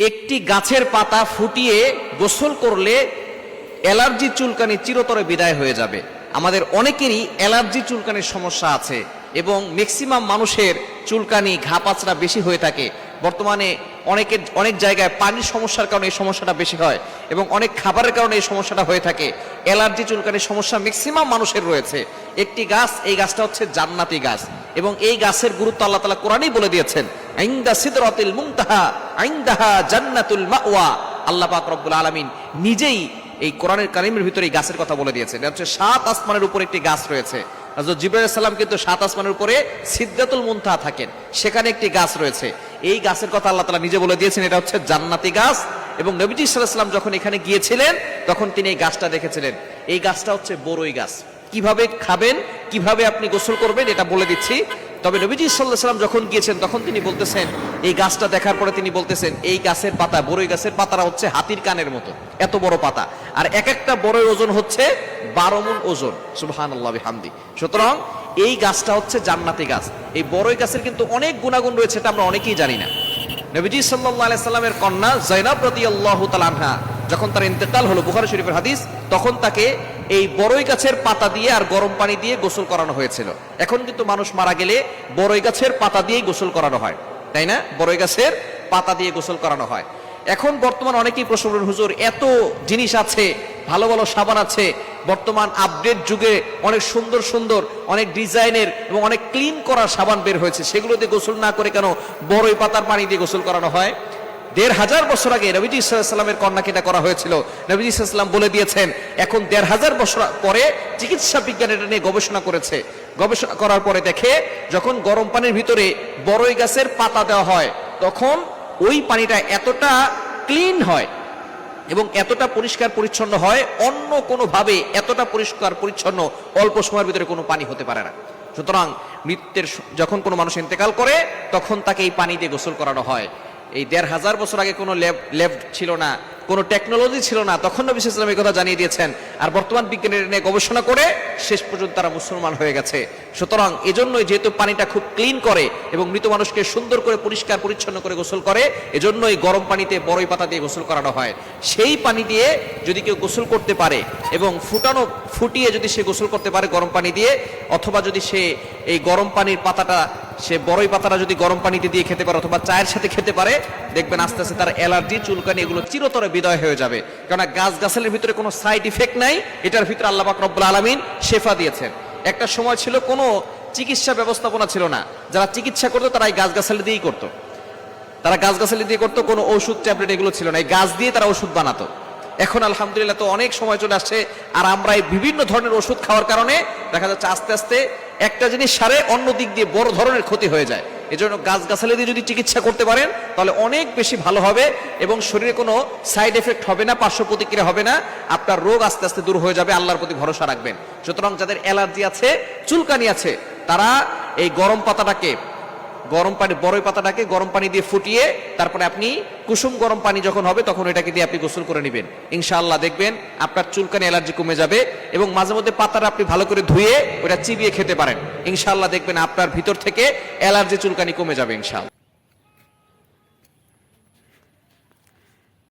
একটি গাছের পাতা ফুটিয়ে গোসল করলে অ্যালার্জি চুলকানি চিরতরে বিদায় হয়ে যাবে। আমাদের অনেকেরই অ্যালার্জি চুলকানির সমস্যা আছে এবং ম্যাক্সিমাম মানুষের চুলকানি ঘাপাচড়া বেশি হয়ে থাকে। বর্তমানে অনেকের, অনেক জায়গায় পানির সমস্যার কারণে এই সমস্যাটা বেশি হয় এবং অনেক খাবারের কারণে এই সমস্যাটা হয়ে থাকে। অ্যালার্জি চুলকানির সমস্যা ম্যাক্সিমাম মানুষের রয়েছে। একটি গাছ, এই গাছটা হচ্ছে জান্নাতি গাছ এবং এই গাছের গুরুত্ব আল্লাহ তালা কোরআনই বলে দিয়েছেন আইন্দা সিদরাতিল মুনতাহা। আইন্দাহা জান্নাতুল মাওয়া। আল্লাহ পাক রব্বুল আলামিন নিজেই এই কোরআনের কারিমের ভিতরে এই গাছের কথা বলে দিয়েছেন। এটা হচ্ছে সাত আসমানের উপর একটি গাছ রয়েছে। হযরত জিবরাইল সাল্লাম কিন্তু সাত আসমানের উপরে সিদ্ধাতুল মুনতাহা থাকেন। সেখানে একটি গাছ রয়েছে। এই গাছের কথা আল্লাহ তাআলা নিজে বলে দিয়েছেন, এটা হচ্ছে জান্নাতি গাছ। এবং নবীজি সাল্লাম যখন এখানে গিয়েছিলেন, তখন তিনি এই গাছটা দেখেছিলেন। এই গাছটা হচ্ছে বড়ই গাছ। কীভাবে খাবেন, কীভাবে আপনি গোসল করবেন, এটা বলে দিচ্ছি। তবে নবীজি সাল্লাহ সাল্লাম যখন গিয়েছেন, তখন তিনি বলতেছেন, এই গাছটা দেখার পরে তিনি বলতেছেন, এই গাছের পাতা, বড়ই গাছের পাতারা হচ্ছে হাতির কানের মতো, এত বড় পাতা। আর এক একটা বড়ই ওজন হচ্ছে বারো মন ওজন। সুবহান আল্লাহ হামদি সুতরাং এই গাছটা হচ্ছে জান্নাতি গাছ। এই বড়ই গাছের কিন্তু অনেক গুণাগুণ রয়েছে, এটা আমরা অনেকেই জানি না। নবীজি সাল্লাহ সাল্লামের কন্যা জৈনাব রদি আল্লাহ তালানহা যখন তার ইন্তেকাল হলো বুখারি শরীফের হাদিস, তখন তাকে এই বড়ই গাছের পাতা দিয়ে আর গরম পানি দিয়ে গোসল করানো হয়েছিল। এখন কিন্তু মানুষ মারা গেলে বড়ই গাছের পাতা দিয়েই গোসল করানো হয়। তাই না? বড়ই গাছের পাতা দিয়ে গোসল করানো হয়। এখন বর্তমান অনেকেই প্রশ্ন হুজুর, এত জিনিস আছে, ভালো ভালো সাবান আছে, বর্তমান আপডেট যুগে অনেক সুন্দর সুন্দর, অনেক ডিজাইনের এবং অনেক ক্লিন করা সাবান বের হয়েছে। সেগুলো দিয়ে গোসল না করে কেন বড়ই পাতার পানি দিয়ে গোসল করানো হয়? দেড় হাজার বছর আগে নবীজি ইসলামের কন্যাকে এটা করা হয়েছিল। নবীজি ইসলাম বলে দিয়েছেন, এখন দেড় হাজার বছর পরে চিকিৎসা বিজ্ঞান এটা নিয়ে গবেষণা করেছে। গবেষণা করার পরে দেখে, যখন গরম পানির ভিতরে বড়ই গাছের পাতা দেওয়া হয়, তখন ওই পানিটা এতটা ক্লিন হয় এবং এতটা পরিষ্কার পরিচ্ছন্ন হয়, অন্য কোনোভাবে এতটা পরিষ্কার পরিচ্ছন্ন অল্প সময়ের ভিতরে কোনো পানি হতে পারে না। সুতরাং মৃত্যুর যখন কোনো মানুষ ইন্তেকাল করে, তখন তাকে এই পানি দিয়ে গোসল করানো হয়। এই দেড় হাজার বছর আগে কোনো ল্যাব ল্যাব ছিল না। কোনো টেকনোলজি ছিল না, তখন নবী ইসলাম এই কথা জানিয়ে দিয়েছেন। আর বর্তমান বিজ্ঞানের নিয়ে গবেষণা করে শেষ পর্যন্ত তারা মুসলমান হয়ে গেছে। সুতরাং এজন্যই যেহেতু পানিটা খুব ক্লিন করে এবং মৃত মানুষকে সুন্দর করে পরিষ্কার, পরিচ্ছন্ন করে গোসল করে, এজন্যই গরম পানিতে বড়ই পাতা দিয়ে গোসল করানো হয়। সেই পানি দিয়ে যদি কেউ গোসল করতে পারে এবং ফুটানো, ফুটিয়ে যদি সে গোসল করতে পারে গরম পানি দিয়ে, অথবা যদি সে এই গরম পানির পাতাটা, সে বড়ই পাতাটা যদি গরম পানিতে দিয়ে খেতে পারে অথবা চায়ের সাথে খেতে পারে, দেখবেন আস্তে আস্তে তার অ্যালার্জি, চুলকানি এগুলো চিরতরে বিদয় হয়ে যাবে। কেননা গাছ গাছালের ভিতরে কোনো সাইড ইফেক্ট নাই, এটার ভিতরে আল্লাহ পাক রব্বুল আলামিন শেফা দিয়েছেন। একটা সময় ছিল, কোনো চিকিৎসা ব্যবস্থাপনা ছিল না। যারা চিকিৎসা করতো, তারা এই গাছ গাছালি দিয়েই করতো। তারা গাছ গাছালি দিয়ে করতো, কোনো ওষুধ, ট্যাবলেট এগুলো ছিল না। এই গাছ দিয়ে তারা ওষুধ বানাতো। এখন আলহামদুলিল্লাহ তো অনেক সময় চলে আসছে আর আমরা এই বিভিন্ন ধরনের ওষুধ খাওয়ার কারণে দেখা যাচ্ছে আস্তে আস্তে একটা জিনিস সারে, অন্য দিক দিয়ে বড় ধরনের ক্ষতি হয়ে যায়। এজন্য গাছগাছালি দিয়ে যদি চিকিৎসা করতে পারেন, তাহলে অনেক বেশি ভালো হবে এবং শরীরে কোনো সাইড এফেক্ট হবে না, পার্শ্ব প্রতিক্রিয়া হবে না, আপনার রোগ আস্তে আস্তে দূর হয়ে যাবে, আল্লাহর প্রতি ভরসা রাখবেন। সুতরাং যাদের অ্যালার্জি আছে, চুলকানি আছে, তারা এই গরম পাতাটাকে গরম পানি, বড়ই পাতাটাকে গরম পানি দিয়ে ফুটিয়ে তারপরে আপনি কুসুম গরম পানি যখন হবে তখন এটাকে দিয়ে আপনি গোসল করে নেবেন। ইনশাআল্লাহ দেখবেন আপনার চুলকানি অ্যালার্জি কমে যাবে এবং মাঝে মধ্যে পাতাটা আপনি ভালো করে ধুয়ে ওটা চিবিয়ে খেতে পারেন। ইনশাআল্লাহ দেখবেন আপনার ভিতর থেকে অ্যালার্জি চুলকানি কমে যাবে ইনশাআল্লাহ।